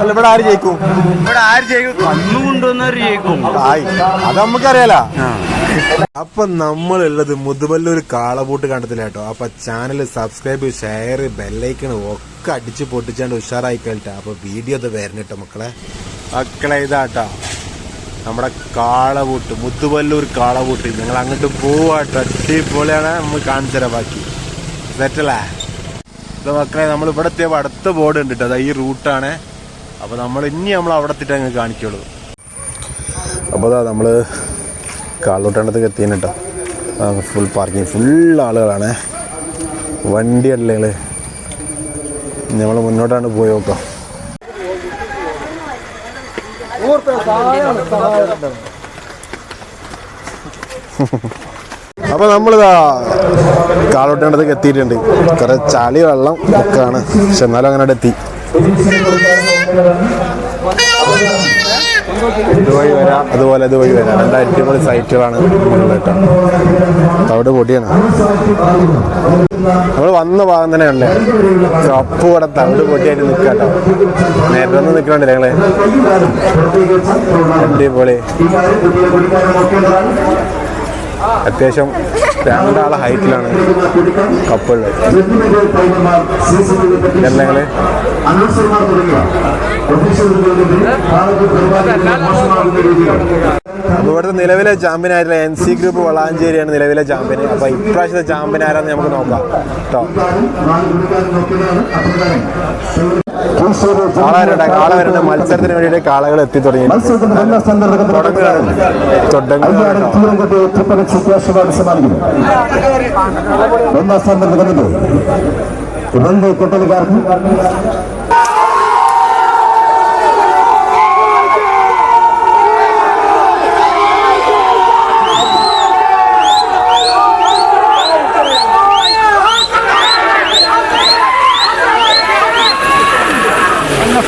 അല്ല ഇവിടെ ആര് ജയിക്കും? ഇവിടെ ആര് ജയിക്കും? കന്നു കൊണ്ടുവന്നവര് ജയിക്കും. ആയി. അത് നമുക്കറിയാലോ. അപ്പൊ നമ്മളുള്ളത് മുതുവല്ലൂർ കാളപൂട്ട് കണ്ടത്തില്ല കേട്ടോ. അപ്പൊ ചാനൽ സബ്സ്ക്രൈബ് ഷെയർ ബെല്ലൈക്കൺ ഒക്കെ അടിച്ച് പൊട്ടിച്ചാണ്ട് ഉഷാറായി കേട്ടോ അപ്പൊ വീഡിയോ അത് വരണട്ടോ മക്കളെ. മക്കളെ ഇതാട്ടോ നമ്മുടെ കാളബൂട്ട് മുത്തുവല്ലൂർ കാളപൂട്ട്. നിങ്ങൾ അങ്ങോട്ട് പോവാട്ടോ അടിപൊളിയാണ്. നമ്മൾ കാണിച്ചു തരാം ബാക്കി. സെറ്റല്ലേ ഇത് മക്കളെ നമ്മൾ ഇവിടെ എത്തിയപ്പോൾ അടുത്ത ബോർഡ് ഉണ്ട് കേട്ടോ ഈ റൂട്ടാണ് അപ്പോൾ നമ്മൾ ഇനി നമ്മൾ അവിടെ എത്തിയിട്ട് അങ്ങ് കാണിക്കുള്ളൂ. അപ്പോൾ അതാ നമ്മൾ കാളൂട്ടണത്തേക്ക് എത്തിയാണ് കേട്ടോ ഫുൾ പാർക്കിംഗ് ഫുൾ ആളുകളാണ്. വണ്ടി അല്ലേ നമ്മൾ മുന്നോട്ടാണ് പോയി നോക്കാം അപ്പൊ നമ്മളിതാ കാളോട്ടേണ്ടതൊക്കെ എത്തിയിട്ടുണ്ട്. കുറെ ചളി വെള്ളം ഒക്കെയാണ്. പക്ഷെ എന്നാലും അങ്ങനെ എത്തി. ഇതുവഴി വരാം. അതുപോലെ ഇതുവഴി വരാം. രണ്ടായിരത്തി അടിപൊളി സൈറ്റുകളാണ് കേട്ടോ. തവിട് പൊടിയാണ്. നമ്മൾ വന്ന ഭാഗം തന്നെ കണ്ടേ. കപ്പ് ഇവിടെ തവിട് പൊടിയായിട്ട് നിൽക്കുക കേട്ടോ. നേരത്തെ ഒന്നും നിൽക്കണ്ടല്ലേ ഞങ്ങൾ അടിപൊളി. അത്യാവശ്യം രണ്ടാളെ ഹൈറ്റിലാണ് കപ്പുള്ളത് ഞങ്ങൾ ഇവിടുത്തെ നിലവിലെ ചാമ്പ്യൻ ആയിട്ടുള്ള എൻ സി ഗ്രൂപ്പ് വളാഞ്ചേരിയാണ് നിലവിലെ ചാമ്പ്യൻ അപ്പൊ ഇപ്രാവശ്യത്തെ ചാമ്പ്യൻ ആരാന്ന് നമുക്ക് നോക്കാം. കേട്ടോ കാള വരട്ടെ കാള വരട്ടെ മത്സരത്തിന് വേണ്ടിയിട്ട് കാളകൾ എത്തി തുടങ്ങി. ഒന്നാം സ്ഥാനത്ത് ഇവന്റെ കൊട്ടലുകാർക്ക്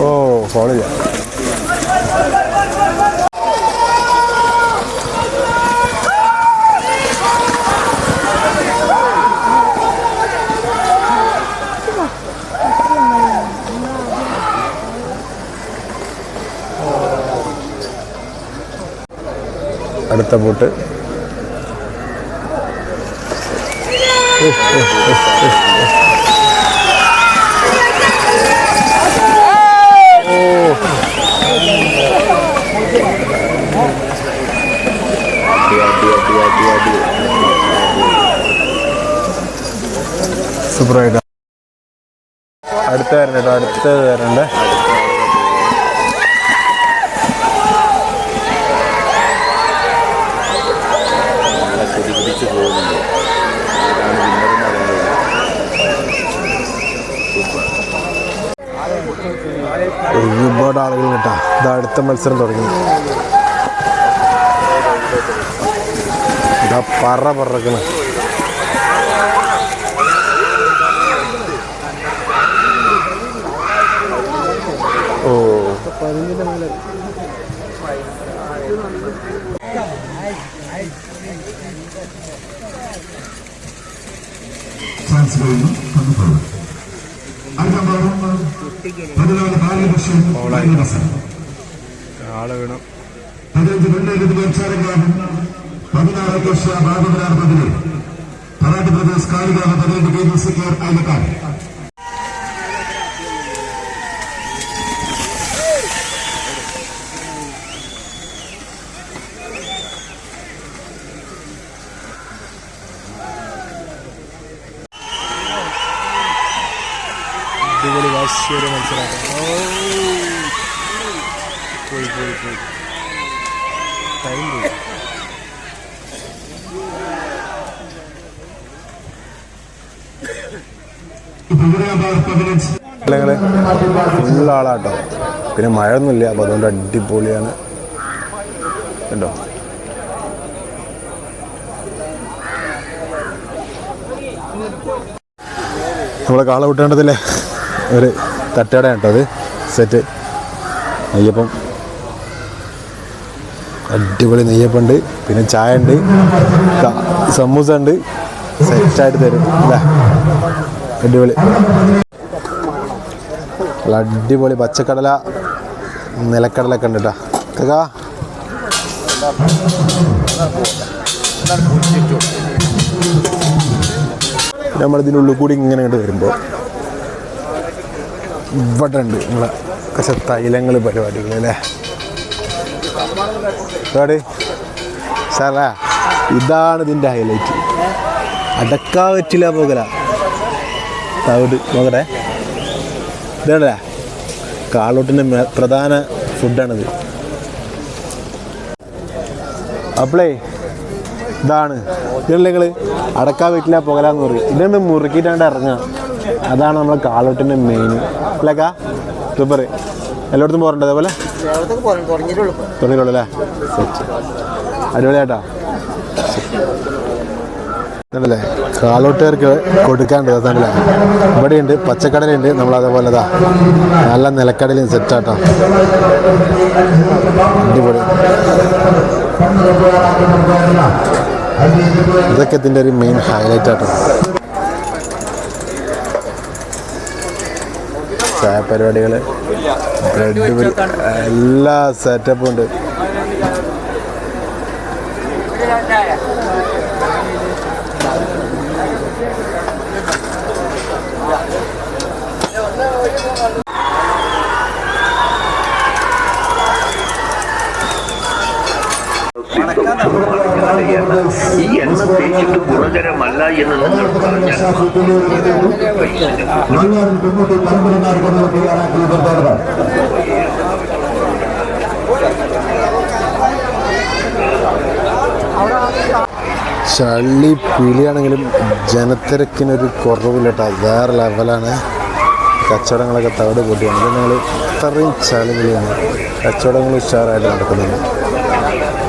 ഓ ഫോളോ ചെയ്യാം അടുത്ത ബോട്ട് സൂപ്പറായിട്ട്. അടുത്ത വരണ്ട അടുത്തത് വരണ്ടേ. ഒരുപാട് ആളുകൾ കേട്ടോ. ഇത് അടുത്ത മത്സരം തുടങ്ങി. ഇതാ പറ പറക്കണ. ഓ. കഴിഞ്ഞു തന്നുപോകും അടുത്ത പതിനാല് ആൾ വീണു. പതിനഞ്ച് വെള്ളേക് വ്യവസായകാരൻ പതിനാറ് വർഷ ഭാഗവരാർ പതിന് തറാട്ട് പ്രദേശ് കാലികാവ് പതിനഞ്ച് കെ സി കെയർ അയലക്കാർ അടിപൊളി വാശിയൊരു മത്സരം ഫുള്ളാളാട്ടോ പോയി പോയി ടൈം പോയി. ആളാട്ടോ. പിന്നെ മഴ ഒന്നുമില്ല അപ്പൊ അതുകൊണ്ട് അടിപൊളിയാണ്. കേട്ടോ നമ്മളെ കാളവിട്ടേണ്ടതില്ലേ ഒരു തട്ടട കേട്ടോ അത്. സെറ്റ് നെയ്യപ്പം. അടിപൊളി നെയ്യപ്പുണ്ട്. പിന്നെ ചായ ഉണ്ട് സമൂസ ഉണ്ട്. സെറ്റായിട്ട് തരും. അല്ലേ അടിപൊളി. അടിപൊളി പച്ചക്കടല നിലക്കടലൊക്കെ ഉണ്ട് കേട്ടോ. ഉള്ളിൽ കൂടി ഇങ്ങനെ ഇങ്ങോട്ട് വരുമ്പോൾ ഇവിടെ ഉണ്ട് നമ്മളെ കുറച്ച് തൈലങ്ങൾ പരിപാടികൾ അല്ലേ? പരിപാടി സാറാ ഇതാണ് ഇതിന്റെ ഹൈലൈറ്റ് അടക്കാ പറ്റില്ല പോകല തവിട് നോക്കട്ടെ. ഇതാണല്ലേ കാളോട്ടിന്റെ പ്രധാന ഫുഡാണിത്. അപ്പളേ ഇതാണ്. ഇതല്ലേ നിങ്ങൾ അടക്കാ പറ്റില്ല പുകലാന്ന് പറയും. ഇതൊന്ന് മുറുക്കിയിട്ടാണ്ട് ഇറങ്ങുക? അതാണ് നമ്മളെ കാളോട്ടിന്റെ മെയിൻ അല്ലേക്കാ? സൂപ്പർ എല്ലായിടത്തും പോരണ്ട അതേപോലെ? തുടങ്ങിയിട്ടുള്ളൂ അല്ലേ? സെറ്റ് അടിപൊളിയാട്ടാ അതല്ലേ കാളോട്ടുകാർക്ക് കൊടുക്കാണ്ട് അതല്ലേ ഇവിടെയുണ്ട് പച്ചക്കടലുണ്ട് നമ്മൾ അതേപോലെ ഇതാ. നല്ല നിലക്കടലും സെറ്റാട്ടോ. അടിപൊളി. ഇതൊക്കെ ഇതിന്റെ ഒരു മെയിൻ ഹൈലൈറ്റ് ആട്ടോ. ചായ പരിപാടികൾ ബ്രെഡ് എല്ലാ സെറ്റപ്പും ഉണ്ട്. ഈ എണ്ണ തേച്ചിട്ട് ഗുണകരമല്ല എന്ന് നിങ്ങൾ പറഞ്ഞാൽ ചള്ളി പിളിയാണെങ്കിലും ജനത്തിരക്കിനൊരു കുറവില്ല കേട്ടോ വേറെ ലെവലാണ്. കച്ചവടങ്ങളൊക്കെ തവിട് കൂട്ടിയാണ് ഞങ്ങൾ ഇത്രയും ചളി പിളിയാണ് കച്ചവടങ്ങൾ ഉഷാറായിട്ട് കണ്ടില്ലേ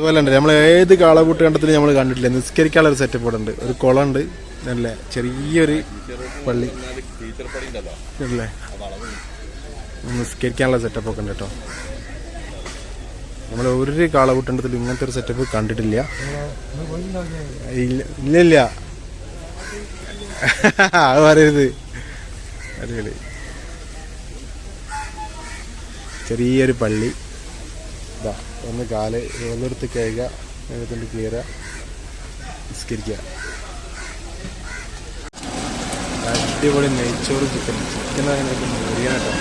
അതുപോലെ ഉണ്ട് നമ്മൾ ഏത് കാളകൂട്ട് കണ്ടത്തിലും നമ്മൾ കണ്ടിട്ടില്ല. നിസ്കരിക്കാനുള്ള ഒരു സെറ്റപ്പ് ഉണ്ട് ഒരു കുളം ഉണ്ട്. നല്ല ചെറിയൊരു പള്ളി. നിസ്കരിക്കാനുള്ള സെറ്റപ്പ് ഒക്കെ ഉണ്ട് കേട്ടോ. നമ്മൾ ഒരു കാളകൂട്ടണ്ടത്തിലും ഇങ്ങനത്തെ ഒരു സെറ്റപ്പ് കണ്ടിട്ടില്ല. ഇല്ല ഇല്ലില്ല അത് പറയരുത്. അടിപൊളി. ചെറിയൊരു പള്ളി. ഇതാ ഒന്ന് കാൽ ഒന്നെടുത്ത് കഴുകുക എന്നിട്ട് കീറുക നിസ്കരിക്കുക. അടിപൊളി നെയ്ച്ചോറ് ചിക്കൻ. ചിക്കൻ അങ്ങനെ മുറിയാൻ കേട്ടോ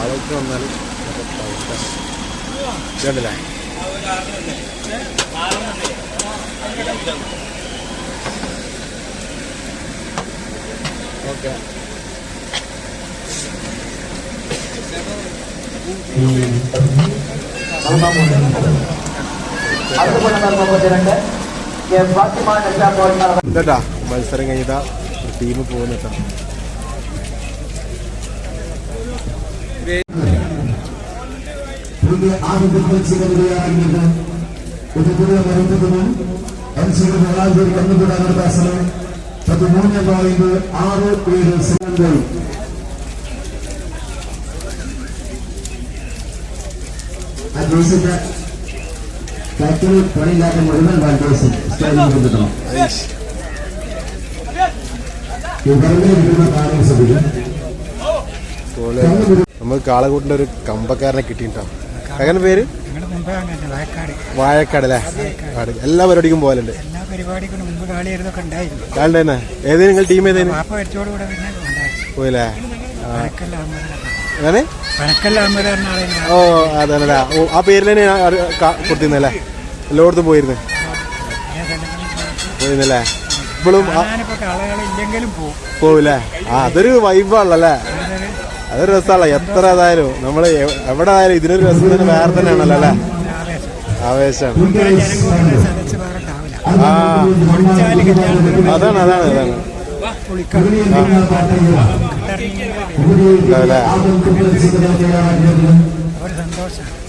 ആളൊക്കെ വന്നാൽ ഇതുണ്ടല്ലേ? ഓക്കെ ഇതാ മത്സരം കഴിഞ്ഞാ ടീം പോകുന്നിട്ടാ പുതിയ ആദ്യത്തെ മത്സരത്തിലായിരുന്നത് ഇത് പുതിയ മരുന്നതിന് എൻ മത്സരം കഴിഞ്ഞതാ. ടീം പോകുന്നട്ടാ ആറ് പേര് സെക്കൻഡ് ഫാക്ടറി പണിയില്ലാത്ത മുഴുവൻ കാര്യം ശ്രദ്ധിക്കും. നമുക്ക് കാളകൂട്ടിന്റെ ഒരു കമ്പക്കാരനെ കിട്ടിയിട്ടാണ് അങ്ങനെ പേര്? വാഴക്കാട് അല്ലേ? എല്ലാ പരിപാടിക്കും പോകലുണ്ട് എല്ലാ പരിപാടിക്കും മുമ്പ് കാളിയരുതൊക്കെ ഉണ്ടായിരുന്നു. കാളുടെ തന്നെ നിങ്ങൾ ടീം ഏതേ പോയില്ലേ? അങ്ങനെ ഓ അതല്ലേ ഓ ആ പേരിൽ തന്നെ കൊടുത്തിരുന്നല്ലേ എല്ലായിടത്തും പോയിരുന്നു. പോയിരുന്നല്ലേ? ഇപ്പോഴും പോവില്ലേ? ആ അതൊരു വൈബാണല്ലേ? അതൊരു രസമാണല്ലോ? എത്ര അതായാലും നമ്മൾ എ- എവിടെ ആയാലും ഇതിനൊരു രസം തന്നെ വേറെ തന്നെയാണല്ലോ അല്ലേ? ആവേശമാണ് സദസ് വേറെ ഉണ്ടാവില്ല. ആ. വിളിച്ചാൽ കല്യാണത്തിന് അതാണ് അതാണ് അതാണ്.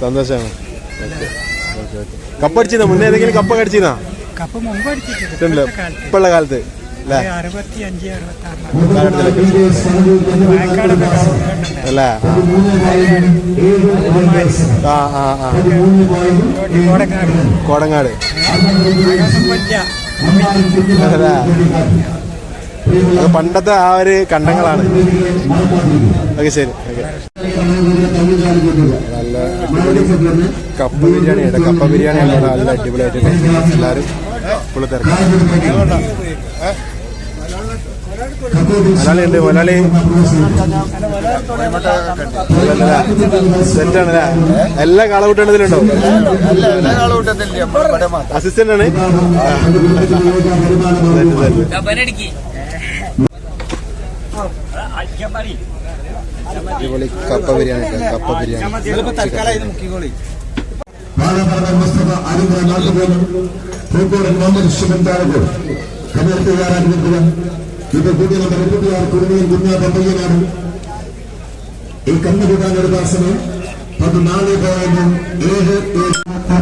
സന്തോഷമാണ് മുന്നേ ഏതെങ്കിലും കപ്പ അടിച്ചിരുന്നോ? കപ്പ് മുമ്പ് അടിച്ചിട്ടുണ്ട്. ഇപ്പോഴത്തെ കാലത്ത്. അല്ലേ? ആ ആ ആ. കോടങ്ങാട്. അല്ലേ? പണ്ടത്തെ ആ ഒരു കണ്ടങ്ങളാണ്. ഓക്കെ ശരി. നല്ല അടിപൊളി കപ്പ ബിരിയാണി ഉണ്ട് കപ്പ ബിരിയാണി ഉണ്ട് നല്ല അടിപൊളിയായിട്ട് എല്ലാവരും ഫുള്ള് തിരക്കാം. മലയാളി ഉണ്ട് മലയാളി. സെറ്റാണ് എല്ലാ കാളകൂട്ടണ്ടതിലുണ്ടോ അസിസ്റ്റന്റ് ആണ്. അടിപൊളി കപ്പ ബിരിയാണി കപ്പ ബിരിയാണി. പൂക്കോട് മുഹമ്മദ് ശിവൻ താരകോ കണ്ണൂർ തയ്യാറാക്കി നിൽക്കുക ഇത് പുതിയ നമ്പർ ഇരുപത്തിയാറ് കുടുങ്ങിയും കുഞ്ഞാത്ത പയ്യനാണ് ഈ കണ്ണുകൂടാനൊരു ദാസനം പതിനാല് പോയിന്റ് ഏഴ് ഏഴ്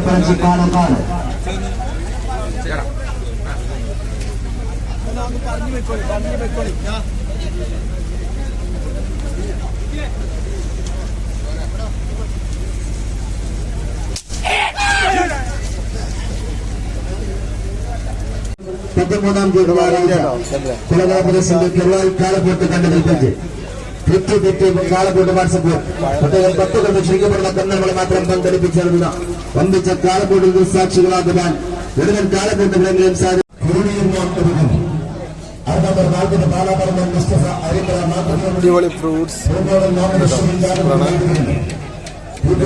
പാലക്കാട് പത്തൊമ്പതാം തീയതി കൊലപാതകത്തിന്റെ പിള്ളേർ കാലപ്പോട്ട് കണ്ടുപിടിപ്പിച്ച് തെറ്റ് തെറ്റ് കാലപ്പോട്ട് വാട്സപ്പ്. പ്രത്യേകം പത്ത് കൊണ്ട് ക്ഷണിക്കപ്പെടുന്ന കണ്ണുകളെ മാത്രം പങ്കെടുപ്പിച്ചിരുന്ന വമ്പിച്ച കാലപ്പോട്ടിൽ സാക്ഷികളാക്കുവാൻ മുഴുവൻ കാലപ്പോട്ട് പ്രേമികളും സാധി അറുപത്തി നാൽപ്പത് പാലാപറമ്പൻ മുസ്തഫ അരിമ്പ നാൽപ്പത്തി അടിപൊളി ഫ്രൂട്ട്സ്.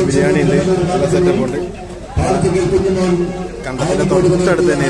ബിരിയാണി ഉണ്ട് നല്ല സെറ്റപ്പ് ഉണ്ട്. കണ്ടത്തിന്റെ തൊട്ടടുത്ത് തന്നെ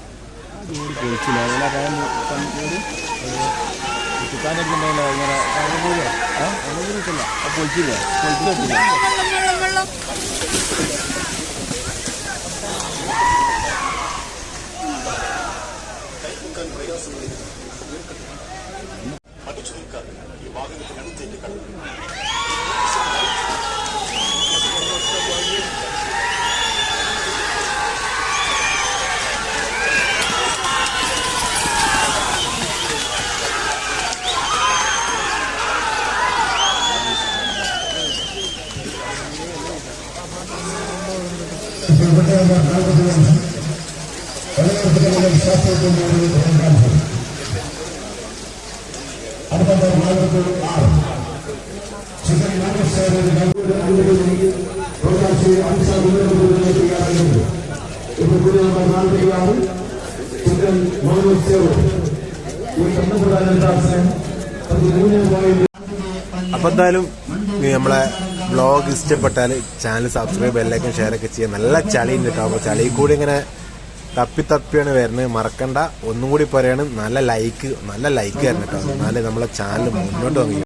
ജോലി കഴിച്ചില്ല അതുപോലെ കാര്യം പണിക്കൂടി ചുക്കാനൊക്കെ ഉണ്ടല്ലോ ഇങ്ങനെ കടകൂലോ ആ കടകൂലില്ല പൊളിച്ചില്ല പൊളിച്ചില്ല അടിച്ചു നിൽക്കാൻ ഈ വാഹനത്തിന് അടുത്തേക്ക് കടന്നു. അപ്പൊ എന്തായാലും ഈ നമ്മളെ ബ്ലോഗ് ഇഷ്ടപ്പെട്ടാൽ ചാനൽ സബ്സ്ക്രൈബ് എല്ലാവർക്കും ഷെയർ ഒക്കെ ചെയ്യാം. നല്ല ചളി ഉണ്ട് കേട്ടോ അപ്പോൾ കൂടി ഇങ്ങനെ തപ്പി തപ്പിയാണ് വരുന്നത്. മറക്കണ്ട. ഒന്നും കൂടി പറയാണ്. നല്ല ലൈക്ക് നല്ല ലൈക്ക് തരണം കേട്ടോ എന്നാലേ നമ്മളെ ചാനൽ മുന്നോട്ട് വന്നു.